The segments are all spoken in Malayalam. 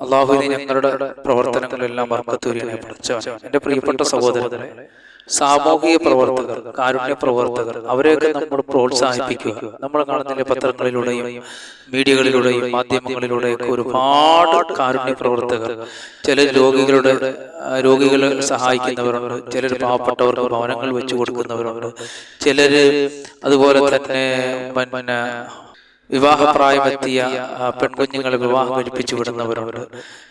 അള്ളാഹുവിനെ ഞങ്ങളുടെ പ്രവർത്തനങ്ങളെല്ലാം വർക്കത്തൂരിനെ പഠിച്ചവൻ. എന്റെ പ്രിയപ്പെട്ട സഹോദരങ്ങളെ സാമൂഹിക പ്രവർത്തകർ കാരുണ്യ പ്രവർത്തകർ അവരെയൊക്കെ നമ്മൾ പ്രോത്സാഹിപ്പിക്കുക. നമ്മൾ കാണുന്ന പത്രങ്ങളിലൂടെയും മീഡിയകളിലൂടെയും മാധ്യമങ്ങളിലൂടെയൊക്കെ ഒരുപാട് കാരുണ്യ പ്രവർത്തകർ ചില രോഗികളുടെ രോഗികളെ സഹായിക്കുന്നവരുണ്ട് ചിലർ പാവപ്പെട്ടവർക്ക് ഭവനങ്ങൾ വെച്ചു കൊടുക്കുന്നവരുണ്ട് ചിലർ അതുപോലെ തന്നെ പിന്നെ വിവാഹപ്രായമെത്തിയ പെൺകുഞ്ഞുങ്ങളെ വിവാഹം കഴിപ്പിച്ചു വിടുന്നവരുണ്ട്.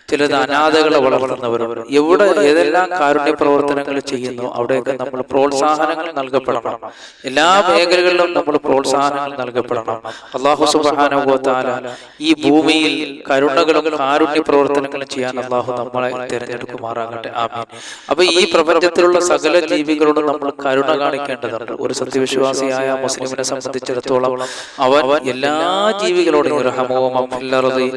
ചിലത് അനാഥകളെ വളർത്തുന്നവരും എവിടെ ഏതെല്ലാം കാരുണ്യ പ്രവർത്തനങ്ങൾ ചെയ്യുന്നു അവിടെയൊക്കെ നമ്മൾ പ്രോത്സാഹനങ്ങൾ നൽകപ്പെടണം. എല്ലാ മേഖലകളിലും നമ്മൾ പ്രോത്സാഹനങ്ങൾ നൽകപ്പെടണം. അള്ളാഹു സുബാനുഭവത്താല ഈ ഭൂമിയിൽ കരുണകളും കാരുണ്യ പ്രവർത്തനങ്ങളും ചെയ്യാൻ അള്ളാഹു നമ്മളെ തിരഞ്ഞെടുക്കുമാറാകട്ടെ. ആമീൻ. അപ്പൊ ഈ പ്രപഞ്ചത്തിലുള്ള സകല ജീവികളോട് നമ്മൾ കരുണ കാണിക്കേണ്ടതുണ്ട്. ഒരു സത്യവിശ്വാസിയായ മുസ്ലിമിനെ സംബന്ധിച്ചിടത്തോളം അവൻ എല്ലാ ജീവികളോടും ഇറഹമോ ഫില്ലർദി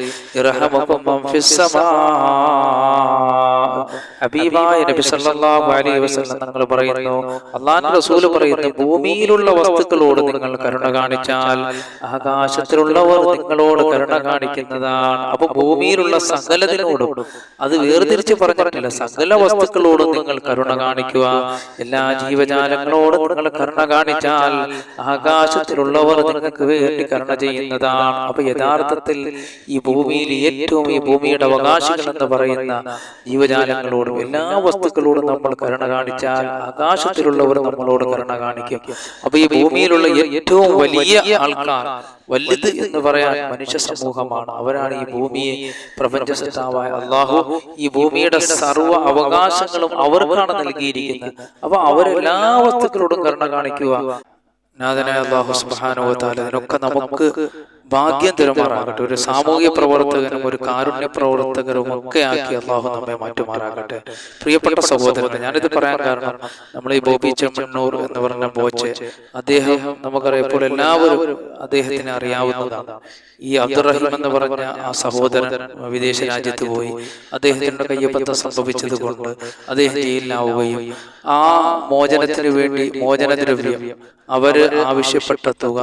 「え? ഹബീബായ നബി സല്ലല്ലാഹു അലൈഹി വസല്ലം തങ്ങൾ പറയുന്നു അള്ളാഹുവിന്റെ റസൂൽ പറയുന്നു ഭൂമിയിലുള്ള വസ്തുക്കളോട് നിങ്ങൾ കരുണ കാണിച്ചാൽ ആകാശത്തിലുള്ളവർ നിങ്ങളോട് കരുണ കാണിക്കുന്നതാണ്. അപ്പൊ ഭൂമിയിലുള്ള സകലതിനോടും അത് വേർതിരിച്ച് പറഞ്ഞിട്ടില്ല. സകല വസ്തുക്കളോടും നിങ്ങൾ കരുണ കാണിക്കുക. എല്ലാ ജീവജാലങ്ങളോടും നിങ്ങൾ കരുണ കാണിച്ചാൽ ആകാശത്തിലുള്ളവർ നിങ്ങൾക്ക് വേണ്ടി കരുണ ചെയ്യുന്നതാണ്. അപ്പൊ യഥാർത്ഥത്തിൽ ഈ ഭൂമിയിൽ ഏറ്റവും ഈ ഭൂമിയുടെ അവകാശികൾ എന്ന് പറയുന്ന ജീവജാലങ്ങളോടും എല്ലാ വസ്തുക്കളോടും നമ്മൾ കരുണ കാണിച്ചാൽ ആകാശത്തിലുള്ളവർ നമ്മളോട് കരുണ കാണിക്കും. അപ്പൊ ഈ ഭൂമിയിലുള്ള ഏറ്റവും വലിയ ആൾക്കാർ വലുത് എന്ന് പറയാൻ മനുഷ്യ സമൂഹമാണ്. അവരാണ് ഈ ഭൂമിയെ പ്രപഞ്ച സത്താവായ അള്ളാഹു. ഈ ഭൂമിയുടെ സർവ അവകാശങ്ങളും അവർക്കാണ് നൽകിയിരിക്കുന്നത്. അപ്പൊ അവരെല്ലാ വസ്തുക്കളോടും കരുണ കാണിക്കുക. നാഥനായ അള്ളാഹു സുബാനോ താലതിനൊക്കെ നമുക്ക് ഭാഗ്യം തരുമാറാകട്ടെ. ഒരു സാമൂഹ്യ പ്രവർത്തകനും ഒരു കാരുണ്യ പ്രവർത്തകരും ഒക്കെ ആക്കി അള്ളാഹു നമ്മെ മാറ്റുമാറാകട്ടെ. പ്രിയപ്പെട്ട സഹോദരൻ ഞാനിത് പറയാൻ കാരണം നമ്മൾ ഈ ബോബി ചെമ്മണ്ണൂർ എന്ന് പറഞ്ഞ ബോച്ച് അദ്ദേഹം നമുക്കറിയപ്പോൾ എല്ലാവരും അദ്ദേഹത്തിന് അറിയാവുന്നതാണ്. ഈ അബ്ദുറഹിം എന്ന് പറഞ്ഞ ആ സഹോദരൻ വിദേശ രാജ്യത്ത് പോയി. അദ്ദേഹത്തിന്റെ കയ്യബദ്ധം സംഭവിച്ചത് കൊണ്ട് അദ്ദേഹം ജയിലിലാവുകയും ആ മോചനത്തിന് വേണ്ടി മോചനദ്രവ്യം അവർ ആവശ്യപ്പെട്ട തുക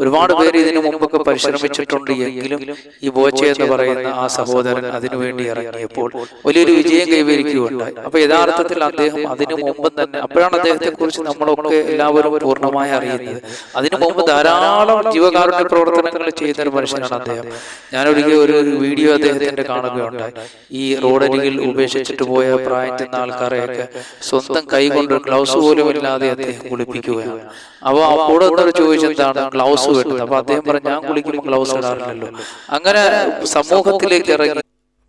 ഒരുപാട് പേര് ഇതിനു മുമ്പൊക്കെ പരിശ്രമിച്ചിട്ടുണ്ട് എങ്കിലും ഈ ബോച്ച എന്ന് പറയുന്ന ആ സഹോദരൻ അതിനുവേണ്ടി ഇറങ്ങിയപ്പോൾ വലിയൊരു വിജയം കൈവരിക്കുകയുണ്ടായി. അപ്പൊ യഥാർത്ഥത്തിൽ അദ്ദേഹം അതിനു മുമ്പ് തന്നെ അപ്പോഴാണ് അദ്ദേഹത്തെ കുറിച്ച് നമ്മളൊക്കെ എല്ലാവരും പൂർണമായി അറിയുന്നത്. അതിനു മുമ്പ് ധാരാളം ജീവകാരുണ്യ പ്രവർത്തനങ്ങൾ ചെയ്യുന്ന ഒരു മനുഷ്യനാണ് അദ്ദേഹം. ഞാനൊരിക്കൽ ഒരു വീഡിയോ അദ്ദേഹത്തിന്റെ കാണുകയുണ്ടായി. ഈ റോഡരികിൽ ഉപേക്ഷിച്ചിട്ട് പോയ പ്രായം ചെന്ന ആൾക്കാരെയൊക്കെ സ്വന്തം കൈകൊണ്ട് ഗ്ലൗസ് പോലും ഇല്ലാതെ അദ്ദേഹം കുളിപ്പിക്കുകയാണ്. അപ്പൊ അപ്പോൾ കൂടെ ചോദിച്ചെന്താണ് ഗ്ലൗസ് കിട്ടുന്നത് അപ്പൊ അദ്ദേഹം പറഞ്ഞു ഞാൻ കുളിക്കുമ്പോൾ ഗ്ലൗസ് ഇടാറില്ലല്ലോ അങ്ങനെ സമൂഹത്തിലേക്ക് ഇറങ്ങി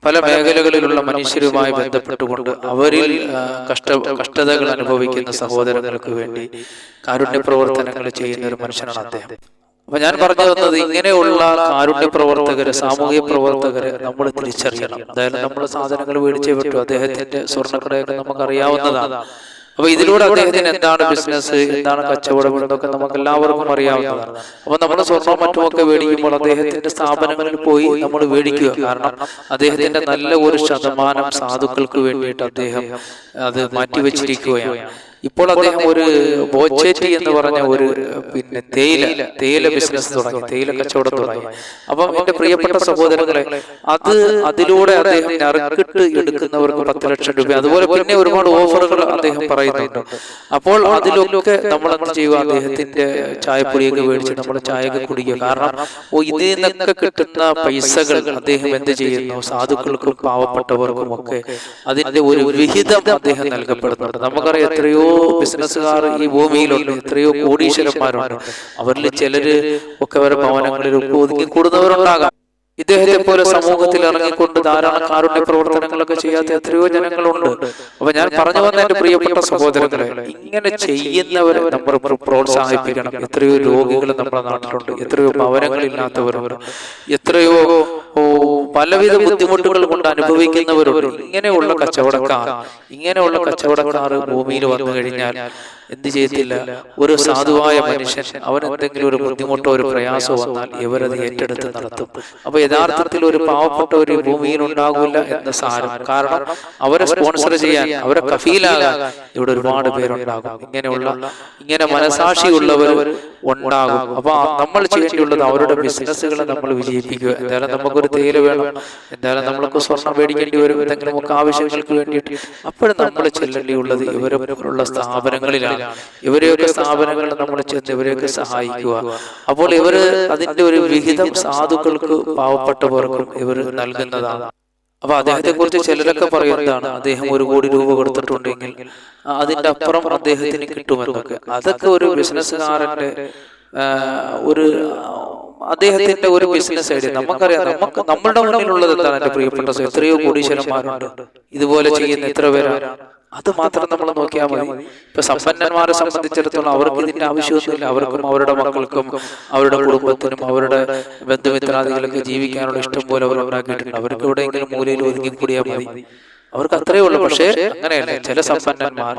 പല മേഖലകളിലുള്ള മനുഷ്യരുമായി ബന്ധപ്പെട്ടുകൊണ്ട് അവരിൽ കഷ്ട കഷ്ടതകൾ അനുഭവിക്കുന്ന സഹോദരങ്ങൾക്ക് വേണ്ടി കാരുണ്യ പ്രവർത്തനങ്ങൾ ചെയ്യുന്ന ഒരു മനുഷ്യനാണ് അദ്ദേഹം. അപ്പൊ ഞാൻ പറഞ്ഞു തന്നത് ഇങ്ങനെയുള്ള കാരുണ്യ പ്രവർത്തകര് സാമൂഹിക പ്രവർത്തകര് നമ്മൾ തിരിച്ചറിയണം. അതായത് നമ്മൾ സാധനങ്ങൾ മേടിച്ചേ പറ്റൂ. അദ്ദേഹത്തിന്റെ സ്വർണക്കടയൊക്കെ നമുക്ക് അറിയാവുന്നതാണ് അപ്പൊ ഇതിലൂടെ അദ്ദേഹത്തിന് എന്താണ് ബിസിനസ് എന്താണ് കച്ചവടം എന്നൊക്കെ നമുക്ക് എല്ലാവർക്കും അറിയാവുന്നതാണ്. അപ്പൊ നമ്മൾ സ്വർണവും മറ്റുമൊക്കെ മേടിക്കുമ്പോൾ അദ്ദേഹത്തിന്റെ സ്ഥാപനങ്ങളിൽ പോയി നമ്മൾ മേടിക്കുക. കാരണം അദ്ദേഹത്തിന്റെ നല്ല ഒരു ശതമാനം സാധുക്കൾക്ക് വേണ്ടിയിട്ട് അദ്ദേഹം അത് മാറ്റിവെച്ചിരിക്കുകയാണ്. ഇപ്പോൾ അദ്ദേഹം ഒരു ബോച്ചേറ്റി എന്ന് പറഞ്ഞ ഒരു പിന്നെ തേയില തേയില ബിസിനസ് തുടങ്ങി തേയില കച്ചവടം തുടങ്ങി. അപ്പം എന്റെ പ്രിയപ്പെട്ട സഹോദരങ്ങളെ അത് അതിലൂടെ അദ്ദേഹം നറുക്കിട്ട് എടുക്കുന്നവർക്ക് പത്ത് ലക്ഷം രൂപ അതുപോലെ പിന്നെ ഒരുപാട് ഓഫറുകൾ അദ്ദേഹം പറയുന്നുണ്ട്. അപ്പോൾ അതിലൊക്കെ നമ്മൾ എന്ത് ചെയ്യുക അദ്ദേഹത്തിന്റെ ചായപ്പൊടിയൊക്കെ മേടിച്ച് നമ്മൾ ചായയൊക്കെ കുടിക്കുക. കാരണം ഇതിൽ നിന്നൊക്കെ കിട്ടുന്ന പൈസകൾ അദ്ദേഹം എന്ത് ചെയ്യുന്നു? സാധുക്കൾക്കും പാവപ്പെട്ടവർക്കും ഒക്കെ അതിന്റെ ഒരു വിഹിതം അദ്ദേഹം നൽകപ്പെടുന്നുണ്ട് നമുക്കറിയാം എത്രയോ ബിസിനസ്സുകാർ ഈ ഭൂമിയിലുണ്ട്. എത്രയോ കോടീശ്വരന്മാരുണ്ട്. അവരിൽ ചിലര് ഒക്കെ അവരുടെ ഭവനങ്ങളിൽ ഒതുങ്ങി കൂടുന്നവരുണ്ടാകാം. ഇദ്ദേഹത്തെ പോലെ സമൂഹത്തിൽ ഇറങ്ങിക്കൊണ്ട് ധാരാളം കാരുണ്യ പ്രവർത്തനങ്ങളൊക്കെ ചെയ്യാത്ത എത്രയോ ജനങ്ങളുണ്ട്. അപ്പൊ ഞാൻ പറഞ്ഞു വന്ന എന്റെ പ്രിയപ്പെട്ട സഹോദരങ്ങളെ ഇങ്ങനെ ചെയ്യുന്നവരെ നമ്മൾ പ്രോത്സാഹിപ്പിക്കണം. എത്രയോ രോഗികൾ നമ്മുടെ നാട്ടിലുണ്ട്. എത്രയോ ഭവനങ്ങളില്ലാത്തവരുണ്ട്. എത്രയോ പലവിധ ബുദ്ധിമുട്ടുകൾ കൊണ്ട് അനുഭവിക്കുന്നവരുണ്ട്. ഇങ്ങനെയുള്ള കച്ചവടക്കാർ ഇങ്ങനെയുള്ള കച്ചവടക്കാർ ഭൂമിയിൽ വന്നു കഴിഞ്ഞാൽ എന്ത് ചെയ്യത്തില്ല ഒരു സാധുവായ മനുഷ്യൻ അവൻ എന്തെങ്കിലും ഒരു ബുദ്ധിമുട്ടോ ഒരു പ്രയാസോ വന്നാൽ ഇവരത് ഏറ്റെടുത്ത് നടത്തും. അപ്പൊ യഥാർത്ഥത്തിൽ ഒരു പാവപ്പെട്ട ഒരു ഭൂമിയിൽ ഉണ്ടാകില്ല എന്ന സാരം. കാരണം അവരെ സ്പോൺസർ ചെയ്യാൻ അവരെ കഫീലാകാൻ ഇവിടെ ഒരുപാട് പേരുണ്ടാകും. ഇങ്ങനെയുള്ള ഇങ്ങനെ മനസാക്ഷിയുള്ളവർ ഉണ്ടാകും. അപ്പൊ നമ്മൾ ചെയ്യേണ്ടിയുള്ളത് അവരുടെ ബിസിനസ്സുകളെ നമ്മൾ വിജയിപ്പിക്കുക. എന്തായാലും നമുക്കൊരു തേയില വേണം. എന്തായാലും നമ്മൾക്ക് സ്വർണം മേടിക്കേണ്ടി വരും. എന്തെങ്കിലും നമുക്ക് ആവശ്യങ്ങൾക്ക് വേണ്ടിയിട്ട് അപ്പോഴും നമ്മൾ ചെല്ലേണ്ടിയുള്ളത് ഇവരെ പോലുള്ള സ്ഥാപനങ്ങളിലാണ്. ഇവരെയൊക്കെ സ്ഥാപനങ്ങളിൽ നമ്മൾ ചെന്ന് ഇവരെയൊക്കെ സഹായിക്കുക. അപ്പോൾ ഇവർ അതിന്റെ ഒരു വിഹിതം സാധുക്കൾക്ക് പാവപ്പെട്ടവർക്കും ഇവർ നൽകുന്നതാണ്. അപ്പൊ അദ്ദേഹത്തെ കുറിച്ച് ചിലരൊക്കെ പറയുന്നതാണ്. അദ്ദേഹം ഒരു കോടി രൂപ കൊടുത്തിട്ടുണ്ടെങ്കിൽ അതിന്റെ അപ്പുറം അദ്ദേഹത്തിന് കിട്ടുമെന്നൊക്കെ അതൊക്കെ ഒരു ബിസിനസ്സുകാരന്റെ ഒരു അദ്ദേഹത്തിന്റെ ഒരു ബിസിനസ് ഐഡിയ. നമുക്കറിയാം നമുക്ക് നമ്മളുടെ മുന്നിലുള്ളത് എന്താണ് എന്റെ പ്രിയപ്പെട്ട? എത്രയോ കോടീശ്വരന്മാരുണ്ട് ഇതുപോലെ ചെയ്യുന്ന എത്ര പേരാണ്? അത് മാത്രം നമ്മൾ നോക്കിയാൽ മതി. ഇപ്പൊ സമ്പന്നന്മാരെ സംബന്ധിച്ചിടത്തോളം അവർക്ക് ഇതിന്റെ ആവശ്യമൊന്നുമില്ല. അവർക്കും അവരുടെ മക്കൾക്കും അവരുടെ കുടുംബത്തിനും അവരുടെ ബന്ധുമിത്രാദികൾക്ക് ജീവിക്കാനുള്ള ഇഷ്ടം പോലെ അവർ ഉണ്ടാക്കിയിട്ടുണ്ട്. അവർക്ക് എവിടെയെങ്കിലും മൂലയിൽ ഒതുങ്ങി കൂടിയാൽ മതി. അവർക്ക് അത്രയേ ഉള്ളൂ. പക്ഷേ അങ്ങനെയല്ല. ചില സമ്പന്നന്മാർ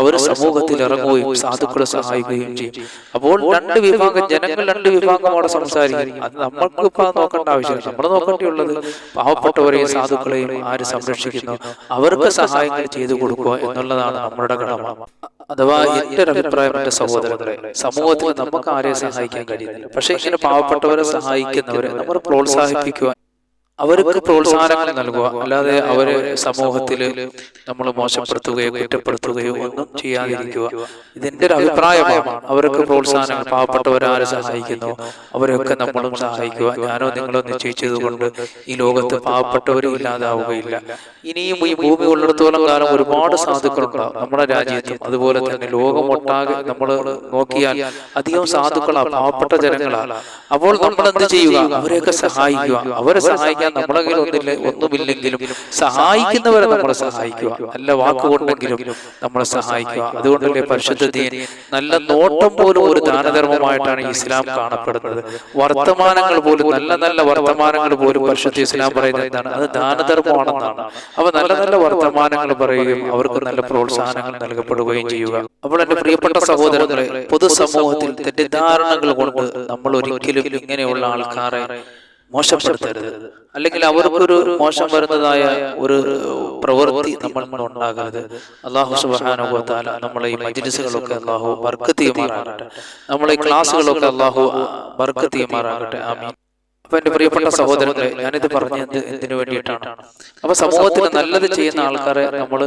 അവർ സമൂഹത്തിൽ ഇറങ്ങുകയും സാധുക്കളെ സഹായിക്കുകയും ചെയ്യും. അപ്പോൾ രണ്ട് വിഭാഗം ജനങ്ങൾ രണ്ട് വിഭാഗം അവിടെ സംസാരിക്കും. അത് നമ്മൾക്ക് ഇപ്പൊ നോക്കേണ്ട ആവശ്യമില്ല. നമ്മൾ നോക്കേണ്ടിയുള്ളത് പാവപ്പെട്ടവരെയും സാധുക്കളെയും ആര് സംരക്ഷിക്കുന്നു? അവർക്ക് സഹായങ്ങൾ ചെയ്തു കൊടുക്കുക എന്നുള്ളതാണ് നമ്മുടെ കടമ അഥവാ എന്റെ ഒരു അഭിപ്രായം എന്റെ സഹോദരങ്ങളെ സമൂഹത്തിൽ നമുക്ക് ആരെയും സഹായിക്കാൻ കഴിയുന്നില്ല. പക്ഷെ ഇങ്ങനെ പാവപ്പെട്ടവരെ സഹായിക്കുന്നവരെ നമ്മൾ പ്രോത്സാഹിപ്പിക്കുക അവർക്ക് പ്രോത്സാഹനങ്ങൾ നൽകുക. അല്ലാതെ അവരെ സമൂഹത്തിൽ നമ്മൾ മോശപ്പെടുത്തുകയോ കുറ്റപ്പെടുത്തുകയോ ഒന്നും ചെയ്യാതിരിക്കുക. ഇതിന്റെ ഒരു അഭിപ്രായമാണ്. അവർക്ക് പ്രോത്സാഹനങ്ങൾ പാവപ്പെട്ടവരാരെ സഹായിക്കുന്നു? അവരെയൊക്കെ നമ്മളും സഹായിക്കുക. ഞാനോ നിങ്ങളോ നിശ്ചയിച്ചത് കൊണ്ട് ഈ ലോകത്ത് പാവപ്പെട്ടവരും ഇല്ലാതാവുകയില്ല. ഇനിയും ഈ ഭൂമി ഉള്ളിടത്തോളം കാലം ഒരുപാട് സാധുക്കളുണ്ടാവും നമ്മുടെ രാജ്യത്തും അതുപോലെ തന്നെ ലോകമൊട്ടാകെ നമ്മൾ നോക്കിയാൽ അധികം സാധുക്കളാണ് പാവപ്പെട്ട ജനങ്ങളാണ് അപ്പോൾ നമ്മൾ എന്ത് ചെയ്യുക? അവരെയൊക്കെ സഹായിക്കുക. അവരെ സഹായിക്കാൻ നമ്മളെ കയ്യിൽ ഒന്നില്ല ഒന്നുമില്ലെങ്കിലും സഹായിക്കുന്നവരെ നമ്മളെ സഹായിക്കുക. നല്ല വാക്കുകൊണ്ടെങ്കിലും നമ്മളെ സഹായിക്കുക. അതുകൊണ്ടല്ലേ പരിശുദ്ധ ദീൻ നല്ല നോട്ടം പോലും ഒരു ദാനധർമ്മമായിട്ടാണ് ഇസ്ലാം കാണപ്പെടുന്നത്. വർത്തമാനങ്ങൾ പോലും നല്ല നല്ല വർത്തമാനങ്ങൾ പോലും പരിശുദ്ധ ഇസ്ലാം പറയുന്നത് എന്താണ്? അത് ദാനധർമ്മമാണെന്നാണ്. അവ നല്ല നല്ല വർത്തമാനങ്ങൾ പറയുകയും അവർക്ക് നല്ല പ്രോത്സാഹനങ്ങൾ നൽകപ്പെടുകയും ചെയ്യുക. അപ്പോൾ എന്റെ പ്രിയപ്പെട്ട സഹോദരങ്ങളെ പൊതുസമൂഹത്തിൽ തെറ്റിദ്ധാരണകൾ കൊണ്ട് നമ്മൾ ഒരിക്കലും ഇങ്ങനെയുള്ള ആൾക്കാരെ മോശപ്പെടുത്തരുത്. അല്ലെങ്കിൽ അവർക്കൊരു മോശം വരുന്നതായ ഒരു പ്രവൃത്തി നമ്മൾ ഉണ്ടാകരുത് അള്ളാഹു സുബാനുഭവത്താല നമ്മളെ ഈ മജ്ലിസുകളൊക്കെ അള്ളാഹു വർക്ക് ചെയ്യുമാറാകട്ടെ. നമ്മളെ ഈ ക്ലാസ്സുകളൊക്കെ അള്ളാഹു വർക്ക് ചെയ്യുമാറാകട്ടെ. ആമീൻ. അപ്പൊ എന്റെ പ്രിയപ്പെട്ട സഹോദരങ്ങളെ ഞാനിത് പറഞ്ഞത് എന്തിനു വേണ്ടിയിട്ടാണ്? അപ്പൊ സമൂഹത്തിന് നല്ലത് ചെയ്യുന്ന ആൾക്കാരെ നമ്മൾ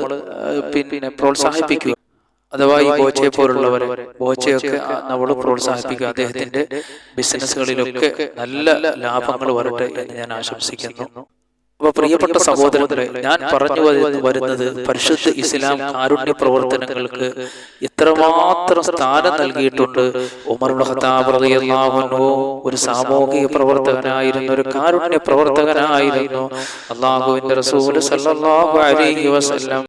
പിന്നെ പ്രോത്സാഹിപ്പിക്കുക. അഥവാ ഈ ബോച്ചയെ പോലുള്ളവരെ ബോച്ചയൊക്കെ നമ്മൾ പ്രോത്സാഹിപ്പിക്കുക. അദ്ദേഹത്തിന്റെ ബിസിനസ്സുകളിലൊക്കെ നല്ല ലാഭങ്ങൾ വരട്ടെ എന്ന് ഞാൻ ആശംസിക്കുന്നു. അപ്പൊ പ്രിയപ്പെട്ട സഹോദരങ്ങളെ ഞാൻ പറഞ്ഞു വരുന്നത് പരിശുദ്ധ ഇസ്ലാം കാരുണ്യ പ്രവർത്തനങ്ങൾക്ക് എത്രമാത്രം സ്ഥാനം നൽകിയിട്ടുണ്ട്. ഉമർ ഇബ്നു ഖത്താബ് റളിയല്ലാഹു അൻഹു ഒരു സാമൂഹിക പ്രവർത്തകനായിരുന്നു ഒരു കാരുണ്യ പ്രവർത്തകനായിരുന്നു അള്ളാഹുവിന്റെ റസൂൽ അലൈഹി വസല്ലം.